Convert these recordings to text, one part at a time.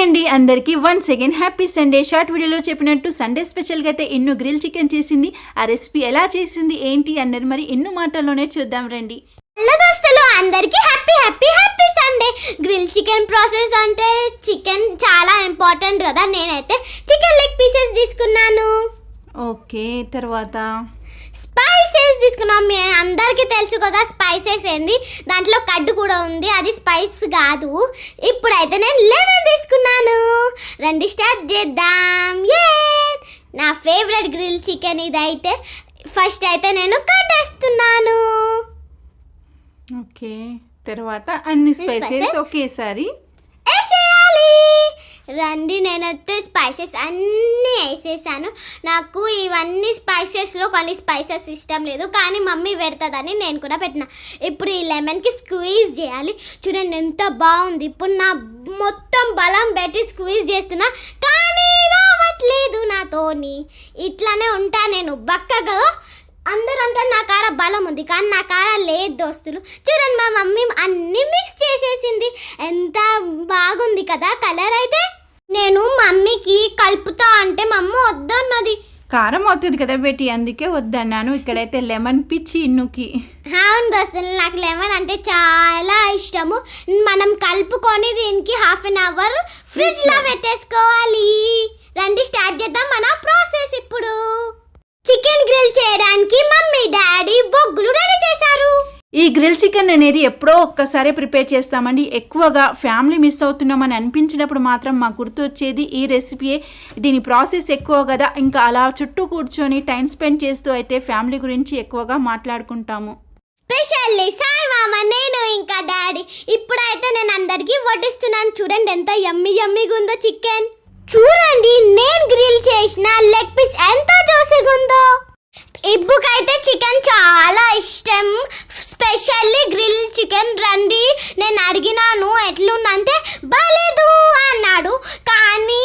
Hi అండి. అందరికీ one second happy Sunday short వీడియోలో చెప్పినట్టు సండే స్పెషల్గా అయితే ఇన్ను గ్రిల్ చికెన్ చేసింది. ఆ రెసిపీ ఎలా చేసింది ఏంటి అన్నది మరి ఇన్ను మాటల్లోనే చూద్దాం రండి. హలో దోస్తులు అందరికీ happy happy happy Sunday grill chicken process అంటే చికెన్ చాలా ఇంపార్టెంట్ కదా. నేనైతే చికెన్ లెగ్ పీసెస్ తీసుకున్నాను. ఓకే తర్వాత? తీసుకున్నాం. మీ అందరికీ తెలుసు కదా స్పైసెస్ ఏంది? దాంట్లో కడ్డు కూడా ఉంది. అది స్పైస్ కాదు. ఇప్పుడైతే నేను లెమన్ తీసుకున్నాను. రండి స్టార్ట్ చేద్దాం. ఏ నా ఫేవరెట్ గ్రిల్ చికెన్ ఇదైతే. ఫస్ట్ అయితే నేను కట్టేస్తున్నాను ఓకే. తర్వాత అన్ని స్పైసెస్? ఒకేసారి రండి నేనైతే స్పైసెస్ అన్నీ వేసేసాను. నాకు ఇవన్నీ స్పైసెస్లో కొన్ని స్పైసెస్ ఇష్టం లేదు కానీ మమ్మీ పెడతదని నేను కూడా పెట్టిన. ఇప్పుడు ఈ లెమన్కి స్క్వీజ్ చేయాలి. చూడండి ఎంత బాగుంది. ఇప్పుడు నా మొత్తం బలం పెట్టి స్క్వీజ్ చేస్తున్నా కానీ రావట్లేదు నాతోని. ఇట్లానే ఉంటా నేను బక్కగా. అందరూ అంటారు నా కాడ బలం ఉంది కానీ నా కాడ లేదు దోస్తులు. చూడండి మా మమ్మీ అన్ని మిక్స్ చేసేసింది. ఎంత బాగుంది కదా కలర్ అయితే నేను మమ్మీకి కలుపుతా అంటే మా అమ్మ వద్దన్నది. కారం అవుతుంది కదా బేటి అందుకే వద్దన్నాను. ఇక్కడైతే లెమన్ పిచ్చి ఇన్నుకి. అవును దోస్తులు నాకు లెమన్ అంటే చాలా ఇష్టము. మనం కలుపుకొని దీనికి హాఫ్ అన్ అవర్ ఫ్రిడ్జ్లో పెట్టేసుకోవాలి రండి స్టార్ట్ చేద్దాం మన ప్రాసెస్ ఇప్పుడు చికెన్ గ్రిల్ చేయడానికి మమ్మీ డాడీ బొగ్గులు రెడీ చేశారు ఈ గ్రిల్ చికెన్ అనేది ఎప్పుడో ఒక్కసారి ప్రిపేర్ చేస్తామండి. ఎక్కువగా ఫ్యామిలీ మిస్ అవుతున్నామని అనిపించినప్పుడు మాత్రం మా గుర్తు వచ్చేది ఈ రెసిపీయే. దీని ప్రాసెస్ ఎక్కువ కదా ఇంకా అలా చుట్టూ కూర్చొని టైం స్పెండ్ చేస్తూ అయితే ఫ్యామిలీ గురించి ఎక్కువగా మాట్లాడుకుంటాము. స్పెషల్లీ సాయి మామ నేను ఇంకా డాడీ. ఇప్పుడైతే నేను అందరికీ వడ్డిస్తున్నాను. చూడండి ఎంత యమ్మీ యమ్మీగా ఉందో చికెన్. చూడండి నేను గ్రిల్ చేసిన లెగ్ పీస్ ఎంత జోసిగా ఉందో. ఇబ్బుకైతే చికెన్ చాలా ఇష్టం. స్పెషల్లీ గ్రిల్ చికెన్ రండి. నేను అడిగినాను ఎట్లుందంటే బాలేదు అన్నాడు. కానీ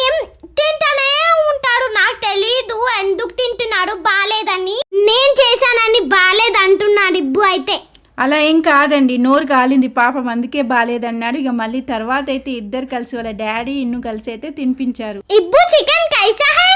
తింటూనే ఉంటాడు నాకు తెలీదు. ఎందుకు తింటున్నాడు? బాలేదని. నేను చేశానని బాలేదు అంటున్నాడు ఇబ్బు అయితే. అలా ఏం కాదండి నోరు కాలింది పాపం అందుకే బాగాలేదన్నాడు ఇక మళ్ళీ తర్వాత అయితే ఇద్దరు కలిసి వాళ్ళ డాడీ ఇన్ను కలిసి అయితే తినిపించారు. ఇబ్బు చికెన్ కైసా హై?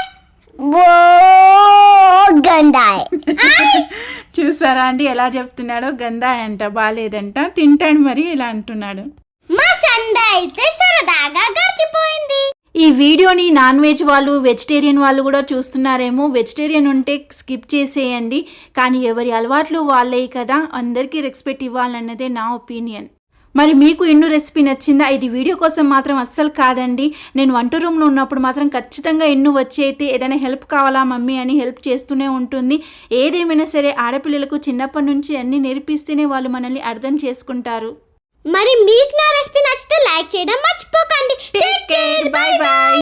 చూసారా అండి? ఎలా చెప్తున్నాడో? గందా అంట బాగాలేదంట తింటాడు మరి ఇలా అంటున్నాడు. మా సండే అయితే సరదాగా గడిచిపోయింది. ఈ వీడియోని నాన్ వెజ్ వాళ్ళు వెజిటేరియన్ వాళ్ళు కూడా చూస్తున్నారేమో. వెజిటేరియన్ ఉంటే స్కిప్ చేసేయండి. కానీ ఎవరి అలవాట్లు వాళ్ళే కదా. అందరికీ రెస్పెక్ట్ ఇవ్వాలన్నదే నా ఒపీనియన్. మరి మీకు ఎన్నో రెసిపీ నచ్చిందా? ఇది వీడియో కోసం మాత్రం అస్సలు కాదండి. నేను వంట రూమ్లో ఉన్నప్పుడు మాత్రం ఖచ్చితంగా ఎన్నో వచ్చి అయితే ఏదైనా హెల్ప్ కావాలా మమ్మీ అని హెల్ప్ చేస్తూనే ఉంటుంది. ఏదేమైనా సరే ఆడపిల్లలకు చిన్నప్పటి నుంచి అన్నీ నేర్పిస్తేనే వాళ్ళు మనల్ని అర్థం చేసుకుంటారు. మరి మీకు నా రెసిపీ నచ్చితే లైక్ చేయడం మర్చిపోకండి. Bye bye.